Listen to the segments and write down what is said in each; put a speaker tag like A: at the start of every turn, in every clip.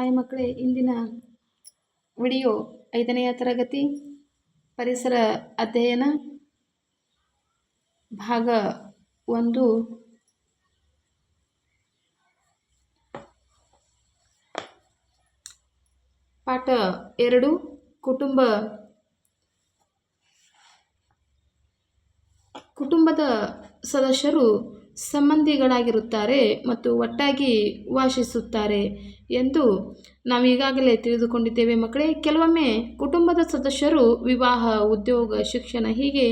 A: Hi ಮಕ್ಕಳೇ, ಇಂದಿನ video ಐದನೆಯ ತರಗತಿ ಪರಿಸರ ಅಧ್ಯಯನ ಭಾಗ ಒಂದು. ಪಾಠ ಎರಡು, ಕುಟುಂಬ ಕುಟುಂಬದ ಸದಸ್ಯರು ಸಂಬಂಧಿಗಳಾಗಿರುತ್ತಾರೆ ಮತ್ತು ಒಟ್ಟಾಗಿ ವಾಸಿಸುತ್ತಾರೆ ಎಂದು ನಾವು ಈಗಾಗಲೇ ತಿಳಿದುಕೊಂಡಿದ್ದೇವೆ ಮಕ್ಕಳೇ. ಕೆಲವೊಮ್ಮೆ ಕುಟುಂಬದ ಸದಸ್ಯರು ವಿವಾಹ, ಉದ್ಯೋಗ, ಶಿಕ್ಷಣ ಹೀಗೆ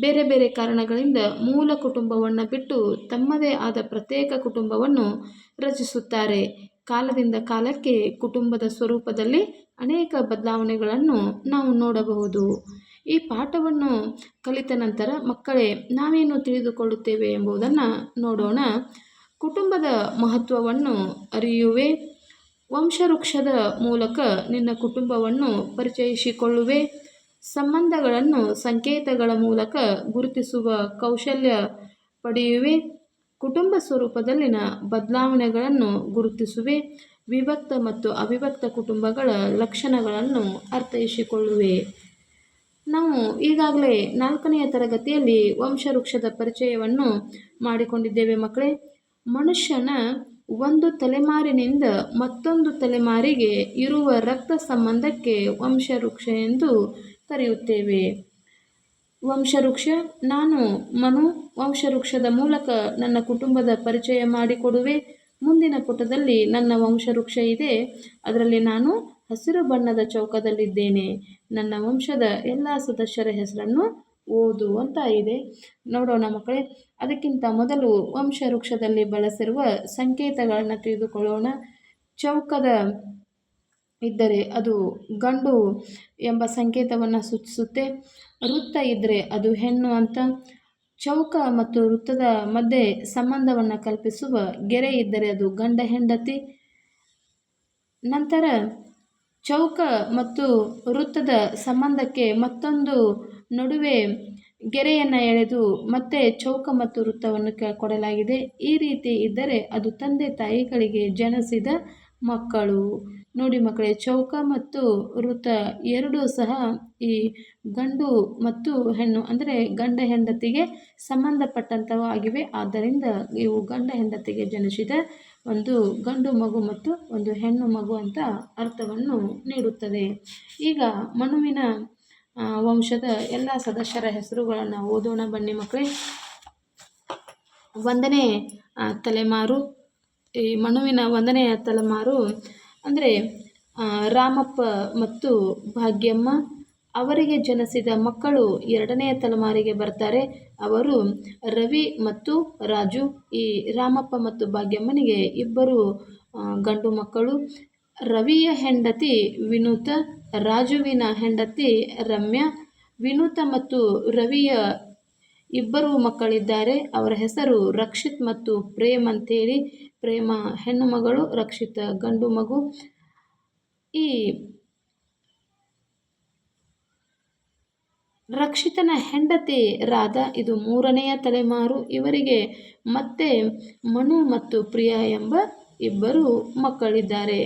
A: ಬೇರೆ ಬೇರೆ ಕಾರಣಗಳಿಂದ ಮೂಲ ಕುಟುಂಬವನ್ನು ಬಿಟ್ಟು ತಮ್ಮದೇ ಆದ ಪ್ರತ್ಯೇಕ ಕುಟುಂಬವನ್ನು ರಚಿಸುತ್ತಾರೆ. ಕಾಲದಿಂದ ಕಾಲಕ್ಕೆ ಕುಟುಂಬದ ಸ್ವರೂಪದಲ್ಲಿ ಅನೇಕ ಬದಲಾವಣೆಗಳನ್ನು ನಾವು ನೋಡಬಹುದು. ಈ ಪಾಠವನ್ನು ಕಲಿತ ನಂತರ, ಮಕ್ಕಳೇ, ನಾವೇನು ತಿಳಿದುಕೊಳ್ಳುತ್ತೇವೆ ಎಂಬುದನ್ನು ನೋಡೋಣ. ಕುಟುಂಬದ ಮಹತ್ವವನ್ನು ಅರಿಯುವೆ. ವಂಶವೃಕ್ಷದ ಮೂಲಕ ನಿನ್ನ ಕುಟುಂಬವನ್ನು ಪರಿಚಯಿಸಿಕೊಳ್ಳುವೆ. ಸಂಬಂಧಗಳನ್ನು ಸಂಕೇತಗಳ ಮೂಲಕ ಗುರುತಿಸುವ ಕೌಶಲ್ಯ ಪಡೆಯುವೆ. ಕುಟುಂಬ ಸ್ವರೂಪದಲ್ಲಿನ ಬದಲಾವಣೆಗಳನ್ನು ಗುರುತಿಸುವೆ. ವಿಭಕ್ತ ಮತ್ತು ಅವಿಭಕ್ತ ಕುಟುಂಬಗಳ ಲಕ್ಷಣಗಳನ್ನು ಅರ್ಥೈಸಿಕೊಳ್ಳುವೆ. ನಾವು ಈಗಾಗಲೇ ನಾಲ್ಕನೆಯ ತರಗತಿಯಲ್ಲಿ ವಂಶವೃಕ್ಷದ ಪರಿಚಯವನ್ನು ಮಾಡಿಕೊಂಡಿದ್ದೇವೆ ಮಕ್ಕಳೇ. ಮನುಷ್ಯನ ಒಂದು ತಲೆಮಾರಿನಿಂದ ಮತ್ತೊಂದು ತಲೆಮಾರಿಗೆ ಇರುವ ರಕ್ತ ಸಂಬಂಧಕ್ಕೆ ವಂಶವೃಕ್ಷ ಎಂದು ಕರೆಯುತ್ತೇವೆ. ವಂಶವೃಕ್ಷ, ನಾನು, ಮನು, ವಂಶವೃಕ್ಷದ ಮೂಲಕ ನನ್ನ ಕುಟುಂಬದ ಪರಿಚಯ ಮಾಡಿಕೊಡುವೆ. ಮುಂದಿನ ಪುಟದಲ್ಲಿ ನನ್ನ ವಂಶವೃಕ್ಷ ಇದೆ. ಅದರಲ್ಲಿ ನಾನು ಹಸಿರು ಬಣ್ಣದ ಚೌಕದಲ್ಲಿದ್ದೇನೆ. ನನ್ನ ವಂಶದ ಎಲ್ಲ ಸದಸ್ಯರ ಹೆಸರನ್ನು ಓದು ಅಂತ ಇದೆ. ನೋಡೋಣ ಮಕ್ಕಳೇ, ಅದಕ್ಕಿಂತ ಮೊದಲು ವಂಶವೃಕ್ಷದಲ್ಲಿ ಬಳಸಿರುವ ಸಂಕೇತಗಳನ್ನು ತಿಳಿದುಕೊಳ್ಳೋಣ. ಚೌಕದ ಇದ್ದರೆ ಅದು ಗಂಡು ಎಂಬ ಸಂಕೇತವನ್ನು ಸೂಚಿಸುತ್ತೆ. ವೃತ್ತ ಇದ್ದರೆ ಅದು ಹೆಣ್ಣು ಅಂತ. ಚೌಕ ಮತ್ತು ವೃತ್ತದ ಮಧ್ಯೆ ಸಂಬಂಧವನ್ನು ಕಲ್ಪಿಸುವ ಗೆರೆ ಇದ್ದರೆ ಅದು ಗಂಡ ಹೆಂಡತಿ. ನಂತರ ಚೌಕ ಮತ್ತು ವೃತ್ತದ ಸಂಬಂಧಕ್ಕೆ ಮತ್ತೊಂದು ನಡುವೆ ಗೆರೆಯನ್ನು ಎಳೆದು ಮತ್ತೆ ಚೌಕ ಮತ್ತು ವೃತ್ತವನ್ನು ಕೊಡಲಾಗಿದೆ. ಈ ರೀತಿ ಇದ್ದರೆ ಅದು ತಂದೆ ತಾಯಿಗಳಿಗೆ ಜನಿಸಿದ ಮಕ್ಕಳು. ನೋಡಿ ಮಕ್ಕಳೇ, ಚೌಕ ಮತ್ತು ವೃತ್ತ ಎರಡೂ ಸಹ ಈ ಗಂಡು ಮತ್ತು ಹೆಣ್ಣು, ಅಂದರೆ ಗಂಡ ಹೆಂಡತಿಗೆ ಸಂಬಂಧಪಟ್ಟಂಥವು ಆಗಿವೆ. ಆದ್ದರಿಂದ ಇವು ಗಂಡ ಹೆಂಡತಿಗೆ ಜನಿಸಿದ ಒಂದು ಗಂಡು ಮಗು ಮತ್ತು ಒಂದು ಹೆಣ್ಣು ಮಗು ಅಂತ ಅರ್ಥವನ್ನು ನೀಡುತ್ತದೆ. ಈಗ ಮನುವಿನ ವಂಶದ ಎಲ್ಲ ಸದಸ್ಯರ ಹೆಸರುಗಳನ್ನು ಓದೋಣ ಬನ್ನಿ ಮಕ್ಕಳೇ ಒಂದನೇ ತಲೆಮಾರು, ಈ ಮನುವಿನ ಒಂದನೆಯ ತಲೆಮಾರು ಅಂದರೆ ರಾಮಪ್ಪ ಮತ್ತು ಭಾಗ್ಯಮ್ಮ ಅವರಿಗೆ ಜನಿಸಿದ ಮಕ್ಕಳು ಎರಡನೆಯ ತಲೆಮಾರಿಗೆ ಬರ್ತಾರೆ. ಅವರು ರವಿ ಮತ್ತು ರಾಜು, ಈ ರಾಮಪ್ಪ ಮತ್ತು ಭಾಗ್ಯಮ್ಮನಿಗೆ ಇಬ್ಬರು ಗಂಡು ಮಕ್ಕಳು. ರವಿಯ ಹೆಂಡತಿ ವಿನೂತ, ರಾಜುವಿನ ಹೆಂಡತಿ ರಮ್ಯಾ. ವಿನೂತ ಮತ್ತು ರವಿಯ ಇಬ್ಬರು ಮಕ್ಕಳಿದ್ದಾರೆ. ಅವರ ಹೆಸರು ರಕ್ಷಿತ್ ಮತ್ತು ಪ್ರೇಮ್ ಅಂತೇಳಿ. ಪ್ರೇಮ ಹೆಣ್ಣು ಮಗಳು ರಕ್ಷಿತ್, ಗಂಡು ಮಗು. ಈ ರಕ್ಷಿತನ ಹೆಂಡತಿ ರಾಧಾ, ಇದು ಮೂರನೆಯ ತಲೆಮಾರು. ಇವರಿಗೆ ಮತ್ತೆ ಮನು ಮತ್ತು ಪ್ರಿಯಾ ಎಂಬ ಇಬ್ಬರು ಮಕ್ಕಳಿದ್ದಾರೆ.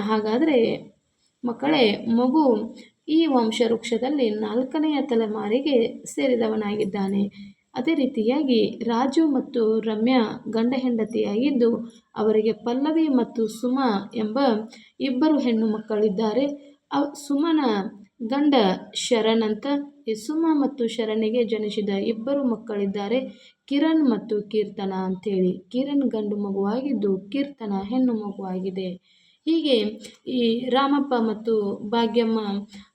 A: ಹಾಗಾದರೆ ಮಕ್ಕಳೇ, ಮಗು ಈ ವಂಶವೃಕ್ಷದಲ್ಲಿ ನಾಲ್ಕನೆಯ ತಲೆಮಾರಿಗೆ ಸೇರಿದವನಾಗಿದ್ದಾನೆ. ಅದೇ ರೀತಿಯಾಗಿ ರಾಜು ಮತ್ತು ರಮ್ಯಾ ಗಂಡ ಹೆಂಡತಿಯಾಗಿದ್ದು, ಅವರಿಗೆ ಪಲ್ಲವಿ ಮತ್ತು ಸುಮ ಎಂಬ ಇಬ್ಬರು ಹೆಣ್ಣು ಮಕ್ಕಳಿದ್ದಾರೆ. ಸುಮನ ಗಂಡ ಶರಣ್ ಅಂತ ಈ ಸುಮ ಮತ್ತು ಶರಣಿಗೆ ಜನಿಸಿದ ಇಬ್ಬರು ಮಕ್ಕಳಿದ್ದಾರೆ. ಕಿರಣ್ ಮತ್ತು ಕೀರ್ತನ ಅಂತೇಳಿ. ಕಿರಣ್ ಗಂಡು ಮಗುವಾಗಿದ್ದು ಕೀರ್ತನ ಹೆಣ್ಣು ಮಗುವಾಗಿದೆ. ಹೀಗೆ ಈ ರಾಮಪ್ಪ ಮತ್ತು ಭಾಗ್ಯಮ್ಮ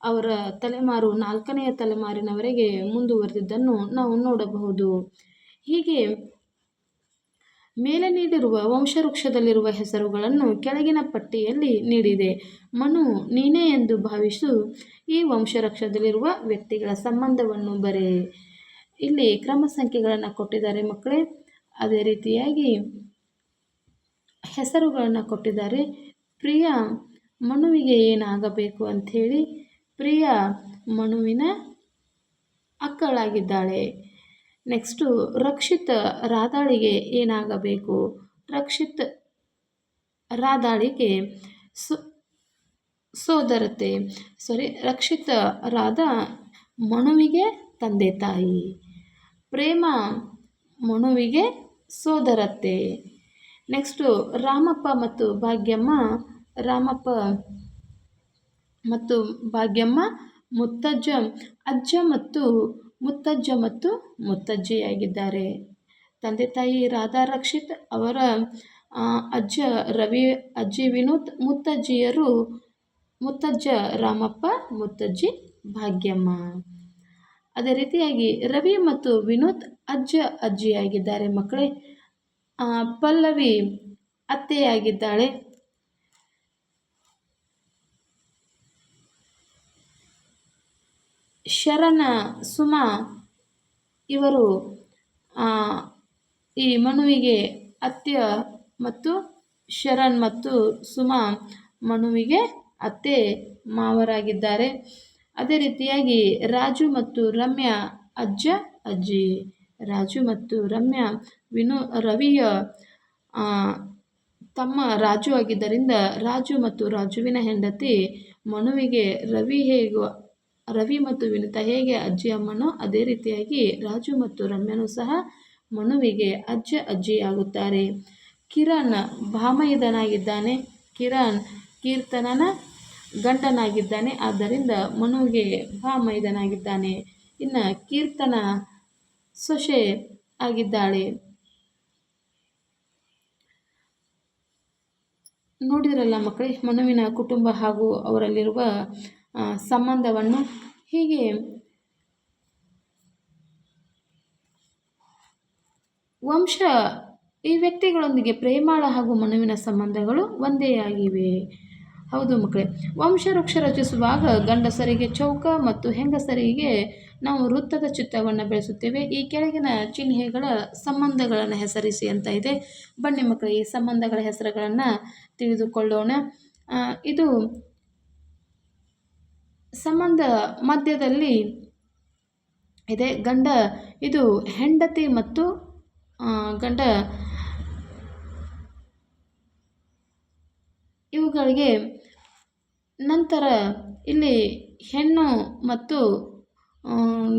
A: ಅವರ ತಲೆಮಾರು ನಾಲ್ಕನೆಯ ತಲೆಮಾರಿನವರೆಗೆ ಮುಂದುವರೆದಿದ್ದನ್ನು ನಾವು ನೋಡಬಹುದು. ಹೀಗೆ ಮೇಲೆ ನೀಡಿರುವ ವಂಶವೃಕ್ಷದಲ್ಲಿರುವ ಹೆಸರುಗಳನ್ನು ಕೆಳಗಿನ ಪಟ್ಟಿಯಲ್ಲಿ ನೀಡಿದೆ. ಮನು, ನೀನೇ ಎಂದು ಭಾವಿಸು ಈ ವಂಶವೃಕ್ಷದಲ್ಲಿರುವ ವ್ಯಕ್ತಿಗಳ ಸಂಬಂಧವನ್ನು ಬರೆ. ಇಲ್ಲಿ ಕ್ರಮ ಸಂಖ್ಯೆಗಳನ್ನು ಕೊಟ್ಟಿದ್ದಾರೆ ಮಕ್ಕಳೇ. ಅದೇ ರೀತಿಯಾಗಿ ಹೆಸರುಗಳನ್ನು ಕೊಟ್ಟಿದ್ದಾರೆ. ಪ್ರಿಯ, ಮನುವಿಗೆ ಏನಾಗಬೇಕು ಅಂಥೇಳಿ ಪ್ರಿಯ ಮನುವಿನ ಅಕ್ಕಳಾಗಿದ್ದಾಳೆ. ನೆಕ್ಸ್ಟು ರಕ್ಷಿತ್ ರಾದಾಳಿಗೆ ಏನಾಗಬೇಕು? ರಕ್ಷಿತ್ ರಾದಾಳಿಗೆ ಸೊ, ಸೋದರತೆ ಸಾರಿ ರಕ್ಷಿತ ರಾಧ ಮನುವಿಗೆ ತಂದೆ ತಾಯಿ. ಪ್ರೇಮ ಮನುವಿಗೆ ಸೋದರತೆ. ನೆಕ್ಸ್ಟು ರಾಮಪ್ಪ ಮತ್ತು ಭಾಗ್ಯಮ್ಮ, ರಾಮಪ್ಪ ಮತ್ತು ಭಾಗ್ಯಮ್ಮ, ಮುತ್ತಜ್ಜ, ಅಜ್ಜ ಮತ್ತು ಮುತ್ತಜ್ಜ ಮತ್ತು ಮುತ್ತಜ್ಜಿಯಾಗಿದ್ದಾರೆ. ತಂದೆ ತಾಯಿ ರಾಧಾ ರಕ್ಷಿತ್ ಅವರ ಅಜ್ಜ ರವಿ, ಅಜ್ಜಿ ವಿನೋದ್, ಮುತ್ತಜ್ಜಿಯರು ಮುತ್ತಜ್ಜ ರಾಮಪ್ಪ, ಮುತ್ತಜ್ಜಿ ಭಾಗ್ಯಮ್ಮ. ಅದೇ ರೀತಿಯಾಗಿ ರವಿ ಮತ್ತು ವಿನೋದ್ ಅಜ್ಜ, ಅಜ್ಜಿಯಾಗಿದ್ದಾರೆ. ಮಕ್ಕಳೇ ಪಲ್ಲವಿ ಅತ್ತೆಯಾಗಿದ್ದಾಳೆ. ಶರಣ, ಸುಮ ಇವರು ಈ ಮನುವಿಗೆ ಅತ್ಯ ಮತ್ತು ಶರಣ್ ಮತ್ತು ಸುಮಾ ಮನುವಿಗೆ ಅತ್ತೆ ಮಾವರಾಗಿದ್ದಾರೆ. ಅದೇ ರೀತಿಯಾಗಿ ರಾಜು ಮತ್ತು ರಮ್ಯ ಅಜ್ಜ, ಅಜ್ಜಿ ರಾಜು ಮತ್ತು ರಮ್ಯ ವಿನು ರವಿಯ ತಮ್ಮ ರಾಜು ಆಗಿದ್ದರಿಂದ ರಾಜು ಮತ್ತು ರಾಜುವಿನ ಹೆಂಡತಿ ಮನುವಿಗೆ ರವಿ ಹೇಗೋ ರವಿ ಮತ್ತು ವಿನಿತಾ ಹೇಗೆ ಅಜ್ಜಿ ಅಮ್ಮನೋ ಅದೇ ರೀತಿಯಾಗಿ ರಾಜು ಮತ್ತು ರಮ್ಯನೂ ಸಹ ಮನುವಿಗೆ ಅಜ್ಜ ಅಜ್ಜಿಯಾಗುತ್ತಾರೆ. ಕಿರಣ್ ಭಾಮಯ್ಯದನಾಗಿದ್ದಾನೆ ಕಿರಣ್ ಕೀರ್ತನನ ಗಂಡನಾಗಿದ್ದಾನೆ. ಆದ್ದರಿಂದ ಮನುವಿಗೆ ಭಾಮೈದನಾಗಿದ್ದಾನೆ. ಇನ್ನು ಕೀರ್ತನ ಸೊಸೆ ಆಗಿದ್ದಾಳೆ. ನೋಡಿದ್ರಲ್ಲ ಮಕ್ಕಳೇ, ಮನುವಿನ ಕುಟುಂಬ ಹಾಗೂ ಅವರಲ್ಲಿರುವ ಸಂಬಂಧವನ್ನು ಹೀಗೆ ವಂಶ ಈ ವ್ಯಕ್ತಿಗಳೊಂದಿಗೆ ಪ್ರೇಮಾಳ ಹಾಗೂ ಮನುವಿನ ಸಂಬಂಧಗಳು ಒಂದೇ ಆಗಿವೆ. ಹೌದು ಮಕ್ಕಳೇ ವಂಶವೃಕ್ಷ ರಚಿಸುವಾಗ ಗಂಡಸರಿಗೆ ಚೌಕ ಮತ್ತು ಹೆಂಗಸರಿಗೆ ನಾವು ವೃತ್ತದ ಚಿತ್ರವನ್ನು ಬೆಳೆಸುತ್ತೇವೆ. ಈ ಕೆಳಗಿನ ಚಿಹ್ನೆಗಳ ಸಂಬಂಧಗಳನ್ನು ಹೆಸರಿಸಿ ಅಂತ ಇದೆ. ಬನ್ನಿ ಮಕ್ಕಳ, ಈ ಸಂಬಂಧಗಳ ಹೆಸರುಗಳನ್ನು ತಿಳಿದುಕೊಳ್ಳೋಣ. ಇದು ಸಂಬಂಧ ಮಧ್ಯದಲ್ಲಿ ಇದೆ. ಗಂಡ, ಇದು ಹೆಂಡತಿ ಮತ್ತು ಗಂಡ. ಇವುಗಳಿಗೆ ನಂತರ ಇಲ್ಲಿ ಹೆಣ್ಣು ಮತ್ತು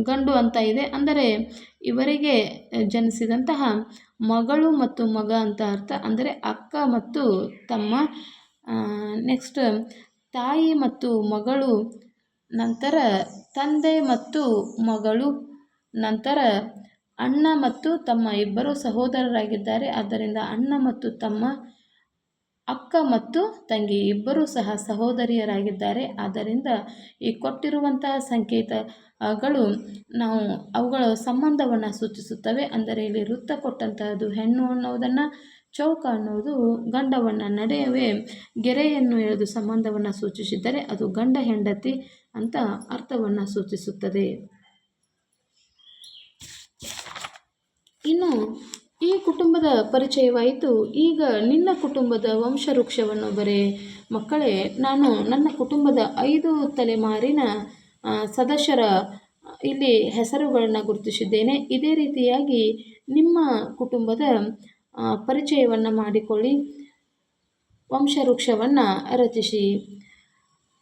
A: ಗಂಡು ಅಂತ ಇದೆ. ಅಂದರೆ ಇವರಿಗೆ ಜನಿಸಿದಂತಹ ಮಗಳು ಮತ್ತು ಮಗ ಅಂತ ಅರ್ಥ. ಅಂದರೆ ಅಕ್ಕ ಮತ್ತು ತಮ್ಮ ನೆಕ್ಸ್ಟ್ ತಾಯಿ ಮತ್ತು ಮಗಳು ನಂತರ ತಂದೆ ಮತ್ತು ಮಗಳು, ನಂತರ ಅಣ್ಣ ಮತ್ತು ತಮ್ಮ ಇಬ್ಬರು ಸಹೋದರರಾಗಿದ್ದಾರೆ. ಆದ್ದರಿಂದ ಅಣ್ಣ ಮತ್ತು ತಮ್ಮ ಅಕ್ಕ ಮತ್ತು ತಂಗಿ ಇಬ್ಬರೂ ಸಹ ಸಹೋದರಿಯರಾಗಿದ್ದಾರೆ. ಆದ್ದರಿಂದ ಈ ಕೊಟ್ಟಿರುವಂತಹ ಸಂಕೇತಗಳು ನಾವು ಅವುಗಳ ಸಂಬಂಧವನ್ನು ಸೂಚಿಸುತ್ತವೆ. ಅಂದರೆ ಇಲ್ಲಿ ವೃತ್ತ ಕೊಟ್ಟಂತಹದ್ದು ಹೆಣ್ಣು ಅನ್ನೋದನ್ನು ಚೌಕ ಅನ್ನೋದು ಗಂಡವನ್ನು ನಡೆಯವೇ ಗೆರೆಯನ್ನು ಎಳೆದು ಸಂಬಂಧವನ್ನು ಸೂಚಿಸಿದ್ದರೆ ಅದು ಗಂಡ ಹೆಂಡತಿ ಅಂತ ಅರ್ಥವನ್ನು ಸೂಚಿಸುತ್ತದೆ. ಇನ್ನು ಈ ಕುಟುಂಬದ ಪರಿಚಯವಾಯಿತು. ಈಗ ನಿನ್ನ ಕುಟುಂಬದ ವಂಶವೃಕ್ಷವನ್ನು ಬರೆ. ಮಕ್ಕಳೇ, ನಾನು ನನ್ನ ಕುಟುಂಬದ ಐದು ತಲೆಮಾರಿನ ಸದಸ್ಯರ, ಇಲ್ಲಿ ಹೆಸರುಗಳನ್ನು ಗುರುತಿಸಿದ್ದೇನೆ. ಇದೇ ರೀತಿಯಾಗಿ ನಿಮ್ಮ ಕುಟುಂಬದ ಪರಿಚಯವನ್ನು ಮಾಡಿಕೊಳ್ಳಿ. ವಂಶವೃಕ್ಷವನ್ನು ರಚಿಸಿ.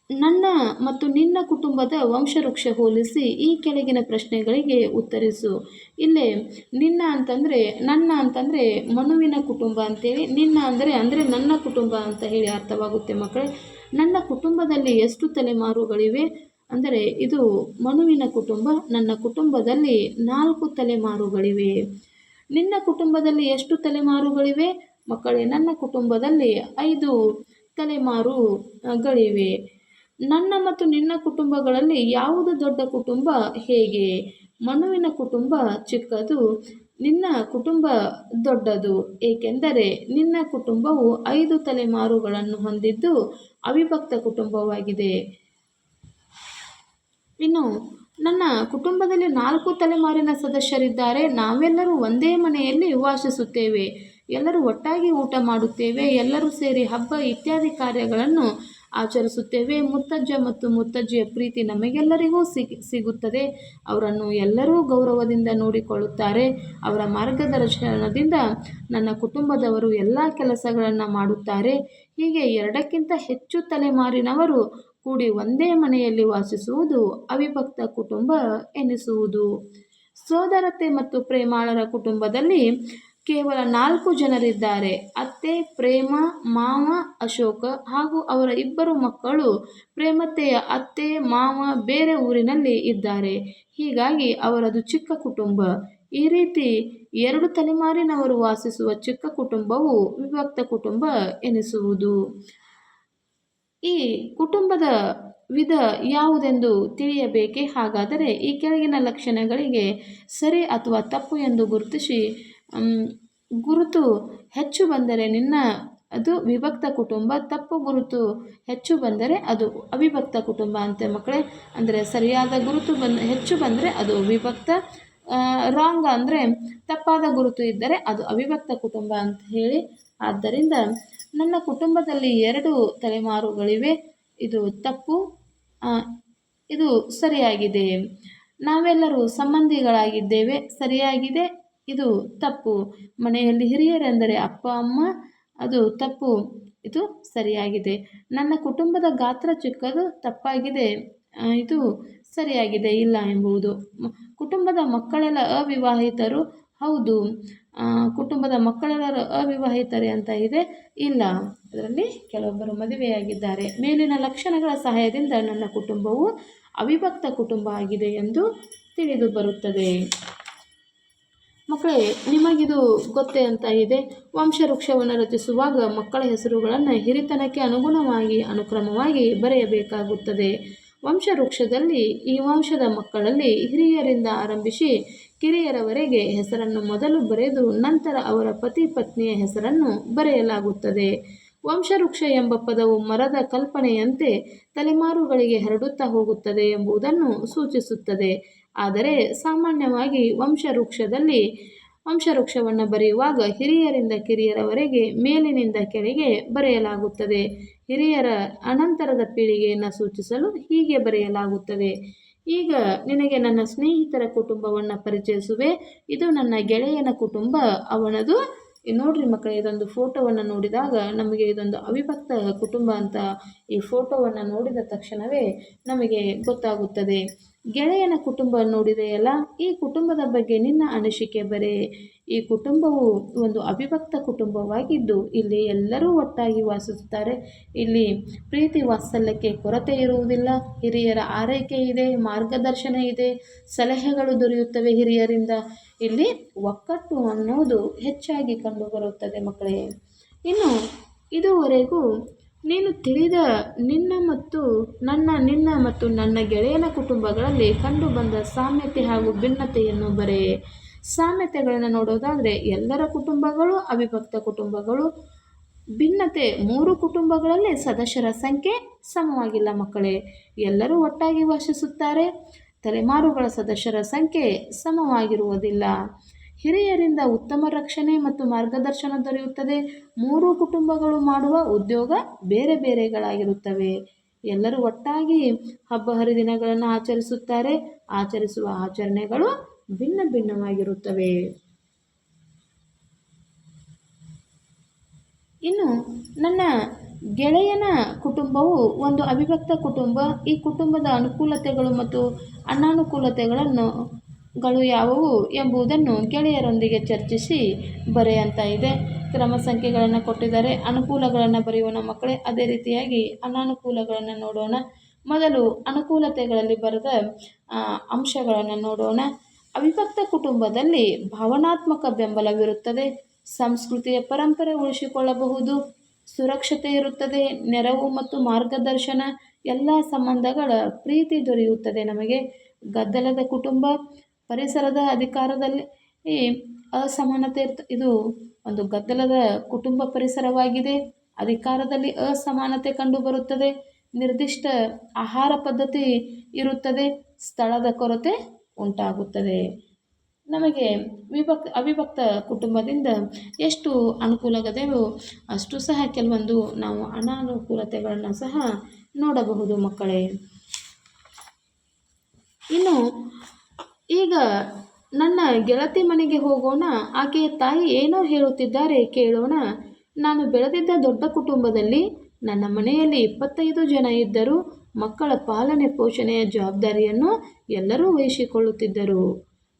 A: ನನ್ನ ಮತ್ತು ನಿನ್ನ ಕುಟುಂಬದ ವಂಶವೃಕ್ಷ ಹೋಲಿಸಿ ಈ ಕೆಳಗಿನ ಪ್ರಶ್ನೆಗಳಿಗೆ ಉತ್ತರಿಸು. ಇಲ್ಲೇ, ನಿನ್ನ ಅಂತಂದರೆ ನನ್ನ ಅಂತಂದರೆ ಮನುವಿನ ಕುಟುಂಬ ಅಂತೇಳಿ, ನಿನ್ನ ಅಂದರೆ ಅಂದರೆ ನನ್ನ ಕುಟುಂಬ ಅಂತ ಹೇಳಿ ಅರ್ಥವಾಗುತ್ತೆ ಮಕ್ಕಳೇ. ನನ್ನ ಕುಟುಂಬದಲ್ಲಿ ಎಷ್ಟು ತಲೆಮಾರುಗಳಿವೆ? ಅಂದರೆ ಇದು ಮನುವಿನ ಕುಟುಂಬ, ನನ್ನ ಕುಟುಂಬದಲ್ಲಿ ನಾಲ್ಕು ತಲೆಮಾರುಗಳಿವೆ. ನಿನ್ನ ಕುಟುಂಬದಲ್ಲಿ ಎಷ್ಟು ತಲೆಮಾರುಗಳಿವೆ? ಮಕ್ಕಳೇ, ನನ್ನ ಕುಟುಂಬದಲ್ಲಿ ಐದು ತಲೆಮಾರುಗಳಿವೆ. ನನ್ನ ಮತ್ತು ನಿನ್ನ ಕುಟುಂಬಗಳಲ್ಲಿ ಯಾವುದು ದೊಡ್ಡ ಕುಟುಂಬ? ಹೇಗೆ? ಮನುವಿನ ಕುಟುಂಬ ಚಿಕ್ಕದು, ನಿನ್ನ ಕುಟುಂಬ ದೊಡ್ಡದು. ಏಕೆಂದರೆ ನಿನ್ನ ಕುಟುಂಬವು ಐದು ತಲೆಮಾರುಗಳನ್ನು ಹೊಂದಿದ್ದು ಅವಿಭಕ್ತ ಕುಟುಂಬವಾಗಿದೆ. ಇನ್ನು ನನ್ನ ಕುಟುಂಬದಲ್ಲಿ ನಾಲ್ಕು ತಲೆಮಾರಿನ ಸದಸ್ಯರಿದ್ದಾರೆ. ನಾವೆಲ್ಲರೂ ಒಂದೇ ಮನೆಯಲ್ಲಿ ವಾಸಿಸುತ್ತೇವೆ. ಎಲ್ಲರೂ ಒಟ್ಟಾಗಿ ಊಟ ಮಾಡುತ್ತೇವೆ. ಎಲ್ಲರೂ ಸೇರಿ ಹಬ್ಬ ಇತ್ಯಾದಿ ಕಾರ್ಯಗಳನ್ನು ಆಚರಿಸುತ್ತೇವೆ. ಮುತ್ತಜ್ಜ ಮತ್ತು ಮುತ್ತಜ್ಜಿಯ ಪ್ರೀತಿ ನಮಗೆಲ್ಲರಿಗೂ ಸಿಗ್, ಸಿಗುತ್ತದೆ. ಅವರನ್ನು ಎಲ್ಲರೂ ಗೌರವದಿಂದ ನೋಡಿಕೊಳ್ಳುತ್ತಾರೆ. ಅವರ ಮಾರ್ಗದರ್ಶನದಿಂದ ನನ್ನ ಕುಟುಂಬದವರು ಎಲ್ಲ ಕೆಲಸಗಳನ್ನು ಮಾಡುತ್ತಾರೆ. ಹೀಗೆ ಎರಡಕ್ಕಿಂತ ಹೆಚ್ಚು ತಲೆಮಾರಿನವರು ಕೂಡಿ ಒಂದೇ ಮನೆಯಲ್ಲಿ ವಾಸಿಸುವುದು, ಅವಿಭಕ್ತ ಕುಟುಂಬ ಎನಿಸುವುದು. ಸೋದರತೆ ಮತ್ತು ಪ್ರೇಮಾಳರ ಕುಟುಂಬದಲ್ಲಿ ಕೇವಲ ನಾಲ್ಕು ಜನರಿದ್ದಾರೆ. ಅತ್ತೆ, ಪ್ರೇಮ, ಮಾವ, ಅಶೋಕ ಹಾಗೂ ಅವರ ಇಬ್ಬರು ಮಕ್ಕಳು ಪ್ರೇಮತೆಯ ಅತ್ತೆ, ಮಾವ ಬೇರೆ ಊರಿನಲ್ಲಿ ಇದ್ದಾರೆ. ಹೀಗಾಗಿ ಅವರದು ಚಿಕ್ಕ ಕುಟುಂಬ. ಈ ರೀತಿ ಎರಡು ತಲೆಮಾರಿನವರು ವಾಸಿಸುವ ಚಿಕ್ಕ ಕುಟುಂಬವು ವಿಭಕ್ತ ಕುಟುಂಬ ಎನಿಸುವುದು. ಈ ಕುಟುಂಬದ ವಿಧ ಯಾವುದೆಂದು ತಿಳಿಯಬೇಕೆ? ಹಾಗಾದರೆ ಈ ಕೆಳಗಿನ ಲಕ್ಷಣಗಳಿಗೆ ಸರಿ ಅಥವಾ ತಪ್ಪು ಎಂದು ಗುರುತಿಸಿ ಗುರುತು ಹೆಚ್ಚು ಬಂದರೆ ನಿನ್ನ ಅದು ವಿಭಕ್ತ ಕುಟುಂಬ, ತಪ್ಪು ಗುರುತು ಹೆಚ್ಚು ಬಂದರೆ ಅದು ಅವಿಭಕ್ತ ಕುಟುಂಬ ಅಂತೆ ಮಕ್ಕಳೇ. ಅಂದರೆ ಸರಿಯಾದ ಗುರುತು ಬಂದ, ಹೆಚ್ಚು ಬಂದರೆ ಅದು ವಿಭಕ್ತ ರಾಂಗ್ ಅಂದರೆ ತಪ್ಪಾದ ಗುರುತು ಇದ್ದರೆ ಅದು ಅವಿಭಕ್ತ ಕುಟುಂಬ ಅಂತ ಹೇಳಿ. ಆದ್ದರಿಂದ ನನ್ನ ಕುಟುಂಬದಲ್ಲಿ ಎರಡು ತಲೆಮಾರುಗಳಿವೆ. ಇದು ತಪ್ಪು. ಇದು ಸರಿಯಾಗಿದೆ. ನಾವೆಲ್ಲರೂ ಸಂಬಂಧಿಗಳಾಗಿದ್ದೇವೆ. ಸರಿಯಾಗಿದೆ. ಇದು ತಪ್ಪು. ಮನೆಯಲ್ಲಿ ಹಿರಿಯರೆಂದರೆ ಅಪ್ಪ, ಅಮ್ಮ, ಅದು ತಪ್ಪು. ಇದು ಸರಿಯಾಗಿದೆ. ನನ್ನ ಕುಟುಂಬದ ಗಾತ್ರ ಚಿಕ್ಕದು, ತಪ್ಪಾಗಿದೆ. ಇದು ಸರಿಯಾಗಿದೆ, ಇಲ್ಲ ಎಂಬುದು ಕುಟುಂಬದ ಮಕ್ಕಳೆಲ್ಲ ಅವಿವಾಹಿತರು. ಹೌದು. ಕುಟುಂಬದ ಮಕ್ಕಳೆಲ್ಲರೂ ಅವಿವಾಹಿತರೇ ಅಂತ ಇದೆ. ಇಲ್ಲ, ಅದರಲ್ಲಿ ಕೆಲವೊಬ್ಬರು ಮದುವೆಯಾಗಿದ್ದಾರೆ. ಮೇಲಿನ ಲಕ್ಷಣಗಳ ಸಹಾಯದಿಂದ ನನ್ನ ಕುಟುಂಬವು ಅವಿಭಕ್ತ ಕುಟುಂಬ ಆಗಿದೆ ಎಂದು ತಿಳಿದು ಬರುತ್ತದೆ. ಮಕ್ಕಳೇ, ನಿಮಗಿದು ಗೊತ್ತೇ ಅಂತ ಇದೆ. ವಂಶವೃಕ್ಷವನ್ನು ರಚಿಸುವಾಗ ಮಕ್ಕಳ ಹೆಸರುಗಳನ್ನು ಹಿರಿತನಕ್ಕೆ ಅನುಗುಣವಾಗಿ, ಅನುಕ್ರಮವಾಗಿ ಬರೆಯಬೇಕಾಗುತ್ತದೆ. ವಂಶವೃಕ್ಷದಲ್ಲಿ ಈ ವಂಶದ ಮಕ್ಕಳಲ್ಲಿ ಹಿರಿಯರಿಂದ ಆರಂಭಿಸಿ ಕಿರಿಯರವರೆಗೆ ಹೆಸರನ್ನು ಮೊದಲು ಬರೆದು ನಂತರ ಅವರ ಪತಿ ಪತ್ನಿಯ ಹೆಸರನ್ನು ಬರೆಯಲಾಗುತ್ತದೆ. ವಂಶವೃಕ್ಷ ಎಂಬ ಪದವು ಮರದ ಕಲ್ಪನೆಯಂತೆ ತಲೆಮಾರುಗಳಿಗೆ ಹರಡುತ್ತಾ ಹೋಗುತ್ತದೆ ಎಂಬುದನ್ನು ಸೂಚಿಸುತ್ತದೆ. ಆದರೆ ಸಾಮಾನ್ಯವಾಗಿ ವಂಶವೃಕ್ಷದಲ್ಲಿ ವಂಶವೃಕ್ಷವನ್ನು ಬರೆಯುವಾಗ ಹಿರಿಯರಿಂದ ಕಿರಿಯರವರೆಗೆ ಮೇಲಿನಿಂದ ಕೆಳಗೆ ಬರೆಯಲಾಗುತ್ತದೆ. ಹಿರಿಯರ ಅನಂತರದ ಪೀಳಿಗೆಯನ್ನು ಸೂಚಿಸಲು ಹೀಗೆ ಬರೆಯಲಾಗುತ್ತದೆ. ಈಗ ನಿನಗೆ ನನ್ನ ಸ್ನೇಹಿತರ ಕುಟುಂಬವನ್ನು ಪರಿಚಯಿಸುವೆ. ಇದು ನನ್ನ ಗೆಳೆಯನ ಕುಟುಂಬ, ಅವನದು. ನೋಡ್ರಿ ಮಕ್ಕಳೇ, ಇದೊಂದು ಫೋಟೋವನ್ನು ನೋಡಿದಾಗ ನಮಗೆ ಇದೊಂದು ಅವಿಭಕ್ತ ಕುಟುಂಬ ಅಂತ ಈ ಫೋಟೋವನ್ನು ನೋಡಿದ ತಕ್ಷಣವೇ ನಮಗೆ ಗೊತ್ತಾಗುತ್ತದೆ. ಗೆಳೆಯನ ಕುಟುಂಬ ನೋಡಿದೆಯಲ್ಲ? ಈ ಕುಟುಂಬದ ಬಗ್ಗೆ ನಿನ್ನ ಅನಿಸಿಕೆ ಬರೆ. ಈ ಕುಟುಂಬವು ಒಂದು ಅವಿಭಕ್ತ ಕುಟುಂಬವಾಗಿದ್ದು, ಇಲ್ಲಿ ಎಲ್ಲರೂ ಒಟ್ಟಾಗಿ ವಾಸಿಸುತ್ತಾರೆ. ಇಲ್ಲಿ ಪ್ರೀತಿ ವಾತ್ಸಲ್ಯಕ್ಕೆ ಕೊರತೆ ಇರುವುದಿಲ್ಲ. ಹಿರಿಯರ ಆರೈಕೆ ಇದೆ, ಮಾರ್ಗದರ್ಶನ ಇದೆ, ಸಲಹೆಗಳು ದೊರೆಯುತ್ತವೆ ಹಿರಿಯರಿಂದ. ಇಲ್ಲಿ ಒಕ್ಕಟ್ಟು ಅನ್ನೋದು ಹೆಚ್ಚಾಗಿ ಕಂಡುಬರುತ್ತದೆ ಮಕ್ಕಳೇ. ಇನ್ನು ಇದುವರೆಗೂ ನೀನು ತಿಳಿದ ನಿನ್ನ ಮತ್ತು ನನ್ನ, ನಿನ್ನ ಮತ್ತು ನನ್ನ ಗೆಳೆಯನ ಕುಟುಂಬಗಳಲ್ಲಿ ಕಂಡುಬಂದ ಸಾಮ್ಯತೆ ಹಾಗೂ ಭಿನ್ನತೆಯನ್ನು ಬರೆಯೇ ಸಾಮ್ಯತೆಗಳನ್ನು ನೋಡೋದಾದರೆ ಎಲ್ಲರ ಕುಟುಂಬಗಳು, ಅವಿಭಕ್ತ ಕುಟುಂಬಗಳು. ಭಿನ್ನತೆ ಮೂರು ಕುಟುಂಬಗಳಲ್ಲಿ ಸದಸ್ಯರ ಸಂಖ್ಯೆ ಸಮವಾಗಿಲ್ಲ ಮಕ್ಕಳೇ. ಎಲ್ಲರೂ ಒಟ್ಟಾಗಿ ವಾಸಿಸುತ್ತಾರೆ. ತಲೆಮಾರುಗಳ ಸದಸ್ಯರ ಸಂಖ್ಯೆ ಸಮವಾಗಿರುವುದಿಲ್ಲ. ಹಿರಿಯರಿಂದ ಉತ್ತಮ ರಕ್ಷಣೆ ಮತ್ತು ಮಾರ್ಗದರ್ಶನ ದೊರೆಯುತ್ತದೆ. ಮೂರು ಕುಟುಂಬಗಳು ಮಾಡುವ ಉದ್ಯೋಗ ಬೇರೆ ಬೇರೆಗಳಾಗಿರುತ್ತವೆ. ಎಲ್ಲರೂ ಒಟ್ಟಾಗಿ ಹಬ್ಬ ಹರಿದಿನಗಳನ್ನು ಆಚರಿಸುತ್ತಾರೆ. ಆಚರಿಸುವ ಆಚರಣೆಗಳು ಭಿನ್ನ ಭಿನ್ನವಾಗಿರುತ್ತವೆ. ಇನ್ನು ನನ್ನ ಗೆಳೆಯನ ಕುಟುಂಬವು ಒಂದು ಅವಿಭಕ್ತ ಕುಟುಂಬ. ಈ ಕುಟುಂಬದ ಅನುಕೂಲತೆಗಳು ಮತ್ತು ಅನಾನುಕೂಲತೆಗಳನ್ನು ಗಳು ಯಾವುವು ಎಂಬುದನ್ನು ಗೆಳೆಯರೊಂದಿಗೆ ಚರ್ಚಿಸಿ ಬರೆಯಂತ ಇದೆ. ಕ್ರಮ ಸಂಖ್ಯೆಗಳನ್ನು ಕೊಟ್ಟಿದ್ದಾರೆ. ಅನುಕೂಲಗಳನ್ನು ಬರೆಯೋಣ ಮಕ್ಕಳೇ. ಅದೇ ರೀತಿಯಾಗಿ ಅನಾನುಕೂಲಗಳನ್ನು ನೋಡೋಣ. ಮೊದಲು ಅನುಕೂಲತೆಗಳಲ್ಲಿ ಬರೆದ ಅಂಶಗಳನ್ನು ನೋಡೋಣ. ಅವಿಭಕ್ತ ಕುಟುಂಬದಲ್ಲಿ ಭಾವನಾತ್ಮಕ ಬೆಂಬಲವಿರುತ್ತದೆ. ಸಂಸ್ಕೃತಿಯ ಪರಂಪರೆ ಉಳಿಸಿಕೊಳ್ಳಬಹುದು. ಸುರಕ್ಷತೆ ಇರುತ್ತದೆ. ನೆರವು ಮತ್ತು ಮಾರ್ಗದರ್ಶನ, ಎಲ್ಲ ಸಂಬಂಧಗಳ ಪ್ರೀತಿ ದೊರೆಯುತ್ತದೆ ನಮಗೆ. ಗದ್ದಲದ ಕುಟುಂಬ ಪರಿಸರದ ಅಧಿಕಾರದಲ್ಲಿ ಅಸಮಾನತೆ ಇದು ಒಂದು ಗದ್ದಲದ ಕುಟುಂಬ ಪರಿಸರವಾಗಿದೆ. ಅಧಿಕಾರದಲ್ಲಿ ಅಸಮಾನತೆ ಕಂಡುಬರುತ್ತದೆ ನಿರ್ದಿಷ್ಟ ಆಹಾರ ಪದ್ಧತಿ ಇರುತ್ತದೆ. ಸ್ಥಳದ ಕೊರತೆ ಉಂಟಾಗುತ್ತದೆ. ನಮಗೆ ವಿಭಕ್, ಅವಿಭಕ್ತ ಕುಟುಂಬದಿಂದ ಎಷ್ಟು ಅನುಕೂಲಗದೆಯೋ ಅಷ್ಟು ಸಹ ಕೆಲವೊಂದು ನಾವು ಅನಾನುಕೂಲತೆಗಳನ್ನು ಸಹ ನೋಡಬಹುದು ಮಕ್ಕಳೇ. ಇನ್ನು ಈಗ ನನ್ನ ಗೆಳತಿ ಮನೆಗೆ ಹೋಗೋಣ ಆಕೆಯ ತಾಯಿ ಏನೋ ಹೇಳುತ್ತಿದ್ದಾರೆ ಕೇಳೋಣ. ನಾನು ಬೆಳೆದಿದ್ದ ದೊಡ್ಡ ಕುಟುಂಬದಲ್ಲಿ ನನ್ನ ಮನೆಯಲ್ಲಿ ಇಪ್ಪತ್ತೈದು ಜನ ಇದ್ದರೂ. ಮಕ್ಕಳ ಪಾಲನೆ ಪೋಷಣೆಯ ಜವಾಬ್ದಾರಿಯನ್ನು ಎಲ್ಲರೂ ವಹಿಸಿಕೊಳ್ಳುತ್ತಿದ್ದರು.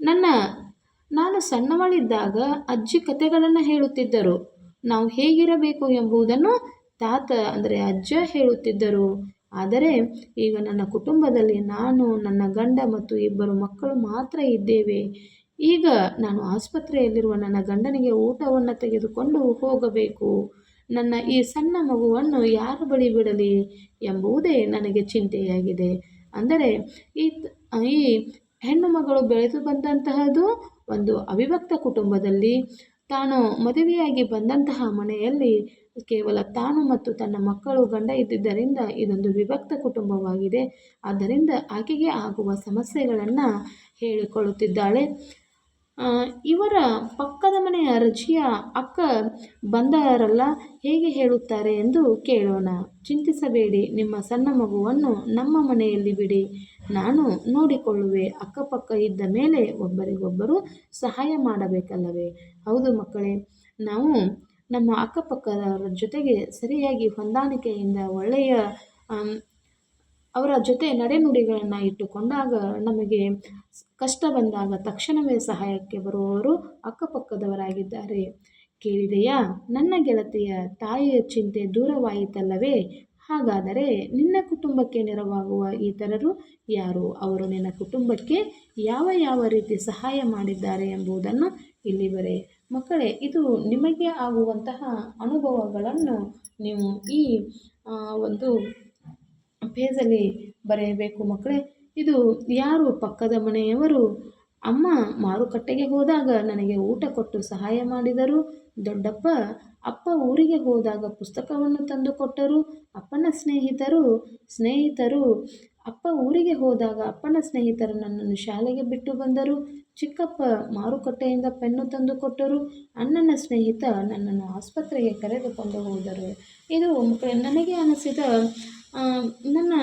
A: ನನ್ನ, ನಾನು ಸಣ್ಣವಳಿದ್ದಾಗ ಅಜ್ಜಿ ಕತೆಗಳನ್ನು ಹೇಳುತ್ತಿದ್ದರು. ನಾವು ಹೇಗಿರಬೇಕು ಎಂಬುದನ್ನು ತಾತ, ಅಂದರೆ ಅಜ್ಜ ಹೇಳುತ್ತಿದ್ದರು. ಆದರೆ ಈಗ ನನ್ನ ಕುಟುಂಬದಲ್ಲಿ ನಾನು, ನನ್ನ ಗಂಡ ಮತ್ತು ಇಬ್ಬರು ಮಕ್ಕಳು ಮಾತ್ರ ಇದ್ದೇವೆ. ಈಗ ನಾನು ಆಸ್ಪತ್ರೆಯಲ್ಲಿರುವ ನನ್ನ ಗಂಡನಿಗೆ ಊಟವನ್ನು ತೆಗೆದುಕೊಂಡು ಹೋಗಬೇಕು. ನನ್ನ ಈ ಸಣ್ಣ ಮಗುವನ್ನು ಯಾರ ಬಳಿ ಬಿಡಲಿ ಎಂಬುದೇ ನನಗೆ ಚಿಂತೆಯಾಗಿದೆ. ಅಂದರೆ ಈ ಈ ಹೆಣ್ಣು ಮಗಳು ಬೆಳೆದು ಬಂದಂತಹದ್ದು ಒಂದು ಅವಿಭಕ್ತ ಕುಟುಂಬದಲ್ಲಿ ತಾನು ಮದುವೆಯಾಗಿ ಬಂದಂತಹ ಮನೆಯಲ್ಲಿ ಕೇವಲ ತಾನು ಮತ್ತು ತನ್ನ ಮಕ್ಕಳು ಗಂಡ ಇದ್ದಿದ್ದರಿಂದ ಇದೊಂದು ವಿಭಕ್ತ ಕುಟುಂಬವಾಗಿದೆ. ಆದ್ದರಿಂದ ಆಕೆಗೆ ಆಗುವ ಸಮಸ್ಯೆಗಳನ್ನು ಹೇಳಿಕೊಳ್ಳುತ್ತಿದ್ದಾಳೆ. ಇವರ ಪಕ್ಕದ ಮನೆಯ ರಜಿಯ ಅಕ್ಕ ಬಂದವರಲ್ಲ, ಹೇಗೆ ಹೇಳುತ್ತಾರೆ ಎಂದು ಕೇಳೋಣ. ಚಿಂತಿಸಬೇಡಿ, ನಿಮ್ಮ ಸಣ್ಣ ಮಗುವನ್ನು ನಮ್ಮ ಮನೆಯಲ್ಲಿ ಬಿಡಿ. ನಾನು ನೋಡಿಕೊಳ್ಳುವೆ, ಅಕ್ಕಪಕ್ಕ ಇದ್ದ ಮೇಲೆ ಒಬ್ಬರಿಗೊಬ್ಬರು ಸಹಾಯ ಮಾಡಬೇಕಲ್ಲವೇ? ಹೌದು ಮಕ್ಕಳೇ, ನಾವು ನಮ್ಮ ಅಕ್ಕಪಕ್ಕದವರ ಜೊತೆಗೆ ಸರಿಯಾಗಿ ಹೊಂದಾಣಿಕೆಯಿಂದ ಒಳ್ಳೆಯ ಅವರ ಜೊತೆ ನಡೆನುಡಿಗಳನ್ನು ಇಟ್ಟುಕೊಂಡಾಗ ನಮಗೆ ಕಷ್ಟ ಬಂದಾಗ ತಕ್ಷಣವೇ ಸಹಾಯಕ್ಕೆ ಬರುವವರು ಅಕ್ಕಪಕ್ಕದವರಾಗಿದ್ದಾರೆ. ಕೇಳಿದೆಯಾ, ನನ್ನ ಗೆಳತಿಯ ತಾಯಿಯ ಚಿಂತೆ ದೂರವಾಯಿತಲ್ಲವೇ? ಹಾಗಾದರೆ ನಿನ್ನ ಕುಟುಂಬಕ್ಕೆ ನೆರವಾಗುವ ಇತರರು ಯಾರು? ಅವರು ನಿನ್ನ ಕುಟುಂಬಕ್ಕೆ ಯಾವ ಯಾವ ರೀತಿ ಸಹಾಯ ಮಾಡಿದ್ದಾರೆ ಎಂಬುದನ್ನು ಇಲ್ಲಿ ಬರೆ. ಮಕ್ಕಳೇ, ಇದು ನಿಮಗೆ ಆಗುವಂತಹ ಅನುಭವಗಳನ್ನು ನೀವು ಈ ಒಂದು ಪೇಜಲ್ಲಿ ಬರೆಯಬೇಕು ಮಕ್ಕಳೇ. ಇದು ಯಾರು ಪಕ್ಕದ ಮನೆಯವರು? ಅಮ್ಮ ಮಾರುಕಟ್ಟೆಗೆ ಹೋದಾಗ ನನಗೆ ಊಟ ಕೊಟ್ಟು ಸಹಾಯ ಮಾಡಿದರು. ದೊಡ್ಡಪ್ಪ ಅಪ್ಪ ಊರಿಗೆ ಹೋದಾಗ ಪುಸ್ತಕವನ್ನು ತಂದು ಕೊಟ್ಟರು. ಅಪ್ಪನ ಸ್ನೇಹಿತರು ಸ್ನೇಹಿತರು. ಅಪ್ಪ ಊರಿಗೆ ಹೋದಾಗ ಅಪ್ಪನ ಸ್ನೇಹಿತರು ನನ್ನನ್ನು ಶಾಲೆಗೆ ಬಿಟ್ಟು ಬಂದರು. ಚಿಕ್ಕಪ್ಪ ಮಾರುಕಟ್ಟೆಯಿಂದ ಪೆನ್ನು ತಂದು ಕೊಟ್ಟರು. ಅಣ್ಣನ ಸ್ನೇಹಿತ ನನ್ನನ್ನು ಆಸ್ಪತ್ರೆಗೆ ಕರೆದುಕೊಂಡು ಹೋದರು. ಇದು ನನಗೆ ಅನಿಸಿದ ನನ್ನ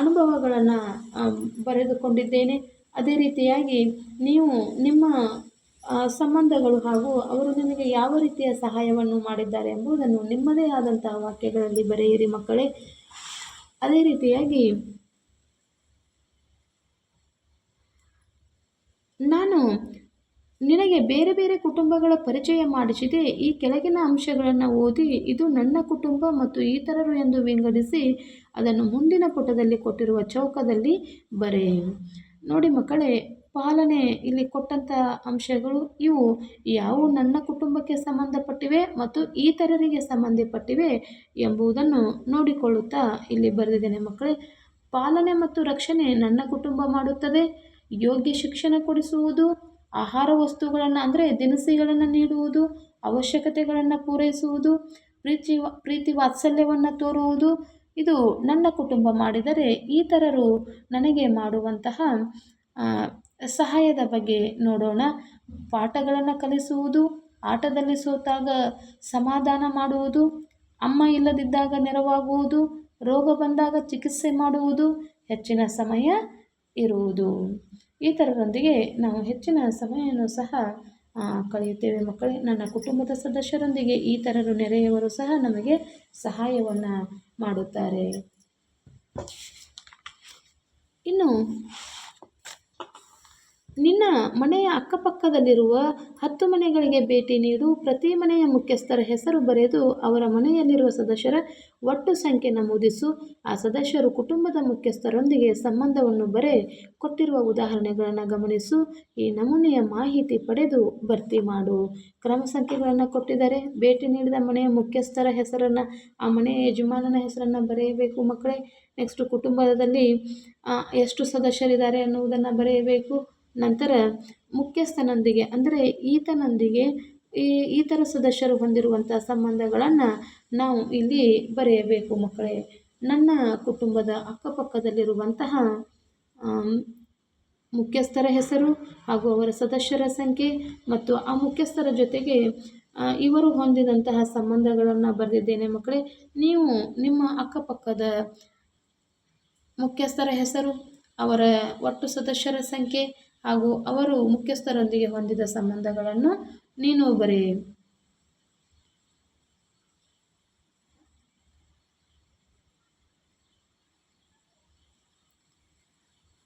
A: ಅನುಭವಗಳನ್ನು ಬರೆದುಕೊಂಡಿದ್ದೇನೆ. ಅದೇ ರೀತಿಯಾಗಿ ನೀವು ನಿಮ್ಮ ಸಂಬಂಧಗಳು ಹಾಗೂ ಅವರು ನಿಮಗೆ ಯಾವ ರೀತಿಯ ಸಹಾಯವನ್ನು ಮಾಡಿದ್ದಾರೆ ಎಂಬುದನ್ನು ನಿಮ್ಮದೇ ಆದಂತಹ ವಾಕ್ಯಗಳಲ್ಲಿ ಬರೆಯಿರಿ ಮಕ್ಕಳೇ. ಅದೇ ರೀತಿಯಾಗಿ ನಾನು ನಿನಗೆ ಬೇರೆ ಬೇರೆ ಕುಟುಂಬಗಳ ಪರಿಚಯ ಮಾಡಿಸಿದೆ, ಈ ಕೆಳಗಿನ ಅಂಶಗಳನ್ನು ಓದಿ ಇದು ನನ್ನ ಕುಟುಂಬ ಮತ್ತು ಇತರರು ಎಂದು ವಿಂಗಡಿಸಿ ಅದನ್ನು ಮುಂದಿನ ಪುಟದಲ್ಲಿ ಕೊಟ್ಟಿರುವ ಚೌಕದಲ್ಲಿ ಬರೆ ನೋಡಿ ಮಕ್ಕಳೇ, ಪಾಲನೆ ಇಲ್ಲಿ ಕೊಟ್ಟಂಥ ಅಂಶಗಳು ಇವು. ಯಾವ ನನ್ನ ಕುಟುಂಬಕ್ಕೆ ಸಂಬಂಧಪಟ್ಟಿವೆ ಮತ್ತು ಇತರರಿಗೆ ಸಂಬಂಧಪಟ್ಟಿವೆ ಎಂಬುದನ್ನು ನೋಡಿಕೊಳ್ಳುತ್ತಾ ಇಲ್ಲಿ ಬರೆದಿದ್ದೇನೆ ಮಕ್ಕಳೇ. ಪಾಲನೆ ಮತ್ತು ರಕ್ಷಣೆ ನನ್ನ ಕುಟುಂಬ ಮಾಡುತ್ತದೆ. ಯೋಗ್ಯ ಶಿಕ್ಷಣ ಕೊಡಿಸುವುದು, ಆಹಾರ ವಸ್ತುಗಳನ್ನು ಅಂದರೆ ದಿನಸಿಗಳನ್ನು ನೀಡುವುದು, ಅವಶ್ಯಕತೆಗಳನ್ನು ಪೂರೈಸುವುದು, ಪ್ರೀತಿ ಪ್ರೀತಿ ವಾತ್ಸಲ್ಯವನ್ನು ತೋರುವುದು. ಇದು ನನ್ನ ಕುಟುಂಬ ಮಾಡಿದರೆ ಇತರರು ನನಗೆ ಮಾಡುವಂತಹ ಸಹಾಯದ ಬಗ್ಗೆ ನೋಡೋಣ. ಪಾಠಗಳನ್ನು ಕಲಿಸುವುದು, ಆಟದಲ್ಲಿ ಸೋತಾಗ ಸಮಾಧಾನ ಮಾಡುವುದು, ಅಮ್ಮ ಇಲ್ಲದಿದ್ದಾಗ ನೆರವಾಗುವುದು, ರೋಗ ಬಂದಾಗ ಚಿಕಿತ್ಸೆ ಮಾಡುವುದು, ಹೆಚ್ಚಿನ ಸಮಯ ಇರುವುದು. ಈ ಥರದೊಂದಿಗೆ ನಾವು ಹೆಚ್ಚಿನ ಸಮಯವನ್ನು ಸಹ ಕಳೆಯುತ್ತೇವೆ. ಮಕ್ಕಳೇ, ನನ್ನ ಕುಟುಂಬದ ಸದಸ್ಯರೊಂದಿಗೆ ಈ ಥರರು ನೆರೆಯವರು ಸಹ ನಮಗೆ ಸಹಾಯವನ್ನು ಮಾಡುತ್ತಾರೆ. ಇನ್ನು, ನಿನ್ನ ಮನೆಯ ಅಕ್ಕಪಕ್ಕದಲ್ಲಿರುವ ಹತ್ತು ಮನೆಗಳಿಗೆ ಭೇಟಿ ನೀಡು. ಪ್ರತಿ ಮನೆಯ ಮುಖ್ಯಸ್ಥರ ಹೆಸರು ಬರೆದು ಅವರ ಮನೆಯಲ್ಲಿರುವ ಸದಸ್ಯರ ಒಟ್ಟು ಸಂಖ್ಯೆ ನಮೂದಿಸು ಆ ಸದಸ್ಯರು ಕುಟುಂಬದ ಮುಖ್ಯಸ್ಥರೊಂದಿಗೆ ಸಂಬಂಧವನ್ನು ಬರೆ ಕೊಟ್ಟಿರುವ ಉದಾಹರಣೆಗಳನ್ನು ಗಮನಿಸು, ಈ ನಮೂನೆಯ ಮಾಹಿತಿ ಪಡೆದು ಭರ್ತಿ ಮಾಡು. ಕ್ರಮ ಸಂಖ್ಯೆಗಳನ್ನು ಕೊಟ್ಟಿದ್ದಾರೆ ಭೇಟಿ ನೀಡಿದ ಮನೆಯ ಮುಖ್ಯಸ್ಥರ ಹೆಸರನ್ನು, ಆ ಮನೆಯ ಯಜಮಾನನ ಹೆಸರನ್ನು ಬರೆಯಬೇಕು ಮಕ್ಕಳೇ. ನೆಕ್ಸ್ಟ್ ಕುಟುಂಬದಲ್ಲಿ ಎಷ್ಟು ಸದಸ್ಯರಿದ್ದಾರೆ ಅನ್ನುವುದನ್ನು ಬರೆಯಬೇಕು. ನಂತರ ಮುಖ್ಯಸ್ಥನೊಂದಿಗೆ, ಅಂದರೆ ಈತನೊಂದಿಗೆ ಈ ಈ ಥರ ಸದಸ್ಯರು ಹೊಂದಿರುವಂಥ ಸಂಬಂಧಗಳನ್ನು ನಾವು ಇಲ್ಲಿ ಬರೆಯಬೇಕು ಮಕ್ಕಳೇ. ನನ್ನ ಕುಟುಂಬದ ಅಕ್ಕಪಕ್ಕದಲ್ಲಿರುವಂತಹ ಮುಖ್ಯಸ್ಥರ ಹೆಸರು ಹಾಗೂ ಅವರ ಸದಸ್ಯರ ಸಂಖ್ಯೆ ಮತ್ತು ಆ ಮುಖ್ಯಸ್ಥರ ಜೊತೆಗೆ ಇವರು ಹೊಂದಿದಂತಹ ಸಂಬಂಧಗಳನ್ನು ಬರೆದಿದ್ದೇನೆ ಮಕ್ಕಳೇ. ನೀವು ನಿಮ್ಮ ಅಕ್ಕಪಕ್ಕದ ಮುಖ್ಯಸ್ಥರ ಹೆಸರು, ಅವರ ಒಟ್ಟು ಸದಸ್ಯರ ಸಂಖ್ಯೆ ಹಾಗೂ ಅವರು ಮುಖ್ಯಸ್ಥರೊಂದಿಗೆ ಹೊಂದಿದ ಸಂಬಂಧಗಳನ್ನು ನೀನು ಬರೇ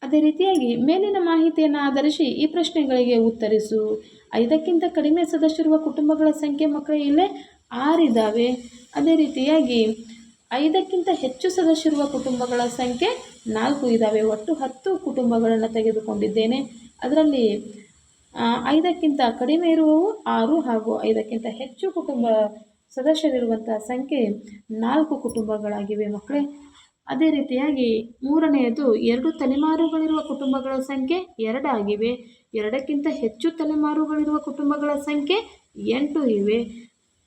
A: ಅದೇ ರೀತಿಯಾಗಿ ಮೇಲಿನ ಮಾಹಿತಿಯನ್ನು ಆಧರಿಸಿ ಈ ಪ್ರಶ್ನೆಗಳಿಗೆ ಉತ್ತರಿಸು. ಐದಕ್ಕಿಂತ ಕಡಿಮೆ ಸದಸ್ಯರುವ ಕುಟುಂಬಗಳ ಸಂಖ್ಯೆ ಮಕ್ಕಳ ಇಲ್ಲೇ ಆರಿದ್ದಾವೆ ಅದೇ ರೀತಿಯಾಗಿ ಐದಕ್ಕಿಂತ ಹೆಚ್ಚು ಸದಸ್ಯರುವ ಕುಟುಂಬಗಳ ಸಂಖ್ಯೆ ನಾಲ್ಕು ಇದ್ದಾವೆ ಒಟ್ಟು ಹತ್ತು ಕುಟುಂಬಗಳನ್ನು ತೆಗೆದುಕೊಂಡಿದ್ದೇನೆ. ಅದರಲ್ಲಿ ಐದಕ್ಕಿಂತ ಕಡಿಮೆ ಇರುವವು ಆರು ಹಾಗೂ ಐದಕ್ಕಿಂತ ಹೆಚ್ಚು ಕುಟುಂಬ ಸದಸ್ಯರಿರುವಂಥ ಸಂಖ್ಯೆ ನಾಲ್ಕು ಕುಟುಂಬಗಳಾಗಿವೆ ಮಕ್ಕಳೇ. ಅದೇ ರೀತಿಯಾಗಿ ಮೂರನೆಯದು ಎರಡು ತಲೆಮಾರುಗಳಿರುವ ಕುಟುಂಬಗಳ ಸಂಖ್ಯೆ ಎರಡಾಗಿವೆ. ಎರಡಕ್ಕಿಂತ ಹೆಚ್ಚು ತಲೆಮಾರುಗಳಿರುವ ಕುಟುಂಬಗಳ ಸಂಖ್ಯೆ ಎಂಟು ಇವೆ.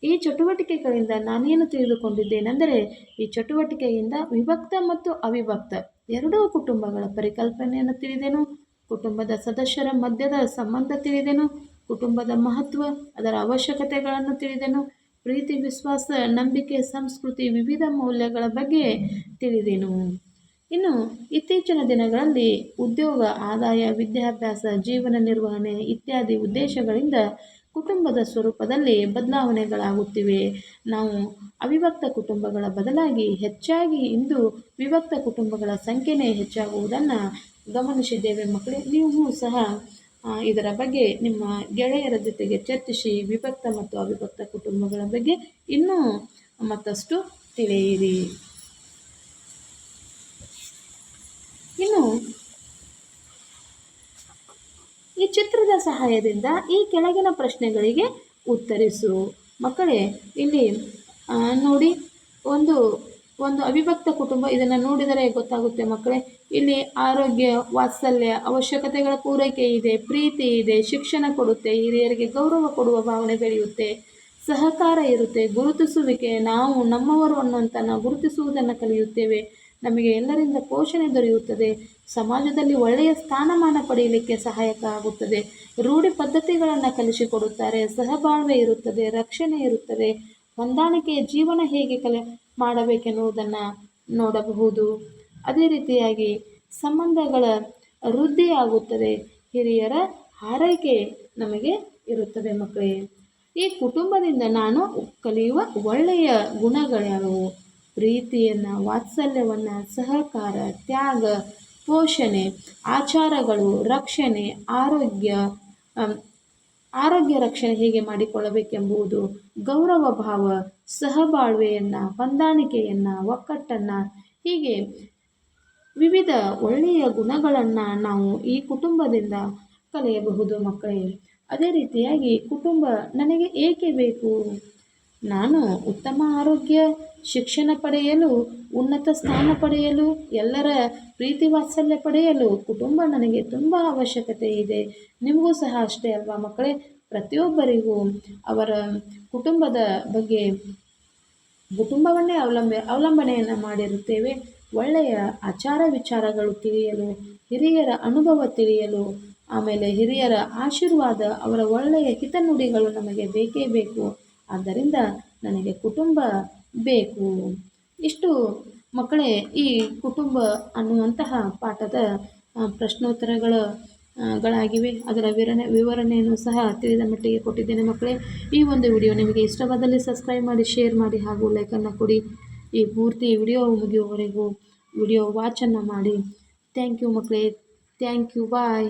A: ಈ ಚಟುವಟಿಕೆಗಳಿಂದ ನಾನೇನು ತಿಳಿದುಕೊಂಡಿದ್ದೇನೆಂದರೆ, ಈ ಚಟುವಟಿಕೆಯಿಂದ ವಿಭಕ್ತ ಮತ್ತು ಅವಿಭಕ್ತ ಎರಡೂ ಕುಟುಂಬಗಳ ಪರಿಕಲ್ಪನೆಯನ್ನು ತಿಳಿದೆನು. ಕುಟುಂಬದ ಸದಸ್ಯರ ಮಧ್ಯದ ಸಂಬಂಧ ತಿಳಿದೆನು, ಕುಟುಂಬದ ಮಹತ್ವ, ಅದರ ಅವಶ್ಯಕತೆಗಳನ್ನು ತಿಳಿದೆನು, ಪ್ರೀತಿ, ವಿಶ್ವಾಸ, ನಂಬಿಕೆ, ಸಂಸ್ಕೃತಿ ವಿವಿಧ ಮೌಲ್ಯಗಳ ಬಗ್ಗೆ ತಿಳಿದೆನು. ಇನ್ನು ಇತ್ತೀಚಿನ ದಿನಗಳಲ್ಲಿ ಉದ್ಯೋಗ, ಆದಾಯ, ವಿದ್ಯಾಭ್ಯಾಸ, ಜೀವನ ನಿರ್ವಹಣೆ ಇತ್ಯಾದಿ ಉದ್ದೇಶಗಳಿಂದ ಕುಟುಂಬದ ಸ್ವರೂಪದಲ್ಲಿ ಬದಲಾವಣೆಗಳಾಗುತ್ತಿವೆ. ನಾವು ಅವಿಭಕ್ತ ಕುಟುಂಬಗಳ ಬದಲಾಗಿ ಹೆಚ್ಚಾಗಿ ಇಂದು ವಿಭಕ್ತ ಕುಟುಂಬಗಳ ಸಂಖ್ಯೆನೇ ಹೆಚ್ಚಾಗುವುದನ್ನು ಗಮನಿಸಿದ್ದೇವೆ ಮಕ್ಕಳೇ, ನೀವು ಸಹ ಇದರ ಬಗ್ಗೆ ನಿಮ್ಮ ಗೆಳೆಯರ ಜೊತೆಗೆ ಚರ್ಚಿಸಿ ವಿಭಕ್ತ ಮತ್ತು ಅವಿಭಕ್ತ ಕುಟುಂಬಗಳ ಬಗ್ಗೆ ಇನ್ನೂ ಮತ್ತಷ್ಟು ತಿಳಿಯಿರಿ. ಇನ್ನು, ಈ ಚಿತ್ರದ ಸಹಾಯದಿಂದ ಈ ಕೆಳಗಿನ ಪ್ರಶ್ನೆಗಳಿಗೆ ಉತ್ತರಿಸು. ಮಕ್ಕಳೇ, ಇಲ್ಲಿ ನೋಡಿ, ಒಂದು ಒಂದು ಅವಿಭಕ್ತ ಕುಟುಂಬ ಇದನ್ನು ನೋಡಿದರೆ ಗೊತ್ತಾಗುತ್ತೆ ಮಕ್ಕಳೇ. ಇಲ್ಲಿ ಆರೋಗ್ಯ, ವಾತ್ಸಲ್ಯ, ಅವಶ್ಯಕತೆಗಳ ಪೂರೈಕೆ ಇದೆ, ಪ್ರೀತಿ ಇದೆ, ಶಿಕ್ಷಣ ಕೊಡುತ್ತೆ, ಹಿರಿಯರಿಗೆ ಗೌರವ ಕೊಡುವ ಭಾವನೆ ಬೆಳೆಯುತ್ತೆ. ಸಹಕಾರ ಇರುತ್ತೆ, ಗುರುತಿಸುವಿಕೆ, ನಾವು ನಮ್ಮವರು ಅನ್ನುವಂಥ ನಾವು ಗುರುತಿಸುವುದನ್ನು ಕಲಿಯುತ್ತೇವೆ. ನಮಗೆ ಎಲ್ಲರಿಂದ ಪೋಷಣೆ ದೊರೆಯುತ್ತದೆ. ಸಮಾಜದಲ್ಲಿ ಒಳ್ಳೆಯ ಸ್ಥಾನಮಾನ ಪಡೆಯಲಿಕ್ಕೆ ಸಹಾಯಕ ಆಗುತ್ತದೆ. ರೂಢಿ ಪದ್ಧತಿಗಳನ್ನು ಕಲಿಸಿಕೊಡುತ್ತಾರೆ. ಸಹಬಾಳ್ವೆ ಇರುತ್ತದೆ, ರಕ್ಷಣೆ ಇರುತ್ತದೆ. ಹೊಂದಾಣಿಕೆಯ ಜೀವನ ಹೇಗೆ ಕಲೆ ಮಾಡಬೇಕೆನ್ನುವುದನ್ನು ನೋಡಬಹುದು. ಅದೇ ರೀತಿಯಾಗಿ ಸಂಬಂಧಗಳ ವೃದ್ಧಿಯಾಗುತ್ತದೆ ಹಿರಿಯರ ಹಾರೈಕೆ ನಮಗೆ ಇರುತ್ತದೆ ಮಕ್ಕಳೇ. ಈ ಕುಟುಂಬದಿಂದ ನಾನು ಕಲಿಯುವ ಒಳ್ಳೆಯ ಗುಣಗಳ್ಯಾವುವು ಪ್ರೀತಿಯನ್ನು, ವಾತ್ಸಲ್ಯವನ್ನು, ಸಹಕಾರ, ತ್ಯಾಗ, ಪೋಷಣೆ, ಆಚಾರಗಳು, ರಕ್ಷಣೆ, ಆರೋಗ್ಯ ಆರೋಗ್ಯ ರಕ್ಷಣೆ ಹೇಗೆ ಮಾಡಿಕೊಳ್ಳಬೇಕೆಂಬುದು ಗೌರವ ಭಾವ, ಸಹಬಾಳ್ವೆಯನ್ನು, ಹೊಂದಾಣಿಕೆಯನ್ನು, ಒಕ್ಕಟ್ಟನ್ನು, ಹೀಗೆ ವಿವಿಧ ಒಳ್ಳೆಯ ಗುಣಗಳನ್ನು ನಾವು ಈ ಕುಟುಂಬದಿಂದ ಕಲಿಯಬಹುದು ಮಕ್ಕಳೇ. ಅದೇ ರೀತಿಯಾಗಿ ಕುಟುಂಬ ನನಗೆ ಏಕೆ ಬೇಕು? ನಾನು ಉತ್ತಮ ಆರೋಗ್ಯ ಶಿಕ್ಷಣ ಪಡೆಯಲು, ಉನ್ನತ ಸ್ಥಾನ ಪಡೆಯಲು, ಎಲ್ಲರ ಪ್ರೀತಿ ವಾತ್ಸಲ್ಯ ಪಡೆಯಲು ಕುಟುಂಬ ನನಗೆ ತುಂಬ ಅವಶ್ಯಕತೆ ಇದೆ. ನಿಮಗೂ ಸಹ ಅಷ್ಟೇ ಅಲ್ವಾ ಮಕ್ಕಳೇ? ಪ್ರತಿಯೊಬ್ಬರಿಗೂ ಅವರ ಕುಟುಂಬದ ಬಗ್ಗೆ ಕುಟುಂಬವನ್ನೇ ಅವಲಂಬ, ಅವಲಂಬನೆಯನ್ನು ಮಾಡಿರುತ್ತೇವೆ. ಒಳ್ಳೆಯ ಆಚಾರ ವಿಚಾರಗಳು ತಿಳಿಯಲು, ಹಿರಿಯರ ಅನುಭವ ತಿಳಿಯಲು, ಆಮೇಲೆ ಹಿರಿಯರ ಆಶೀರ್ವಾದ, ಅವರ ಒಳ್ಳೆಯ ಹಿತನುಡಿಗಳು ನಮಗೆ ಬೇಕೇ ಬೇಕು. ಆದ್ದರಿಂದ ನನಗೆ ಕುಟುಂಬ ಬೇಕು. ಇಷ್ಟು ಮಕ್ಕಳೇ ಈ ಕುಟುಂಬ ಅನ್ನುವಂತಹ ಪಾಠದ ಪ್ರಶ್ನೋತ್ತರಗಳ ಗಳಾಗಿವೆ. ಅದರ ವಿವರಣೆ, ವಿವರಣೆಯನ್ನು ಸಹ ತಿಳಿದ ಮಟ್ಟಿಗೆ ಕೊಟ್ಟಿದ್ದೇನೆ ಮಕ್ಕಳೇ. ಈ ಒಂದು ವಿಡಿಯೋ ನಿಮಗೆ ಇಷ್ಟವಾದಲ್ಲಿ ಸಬ್ಸ್ಕ್ರೈಬ್ ಮಾಡಿ, ಶೇರ್ ಮಾಡಿ ಹಾಗೂ ಲೈಕನ್ನು ಕೊಡಿ. ಈ ಪೂರ್ತಿ ವಿಡಿಯೋ ಮುಗಿಯುವವರೆಗೂ ವಿಡಿಯೋ ವಾಚನ್ನು ಮಾಡಿ. ಥ್ಯಾಂಕ್ ಯು ಮಕ್ಕಳೇ. Thank you. ಬಾಯ್.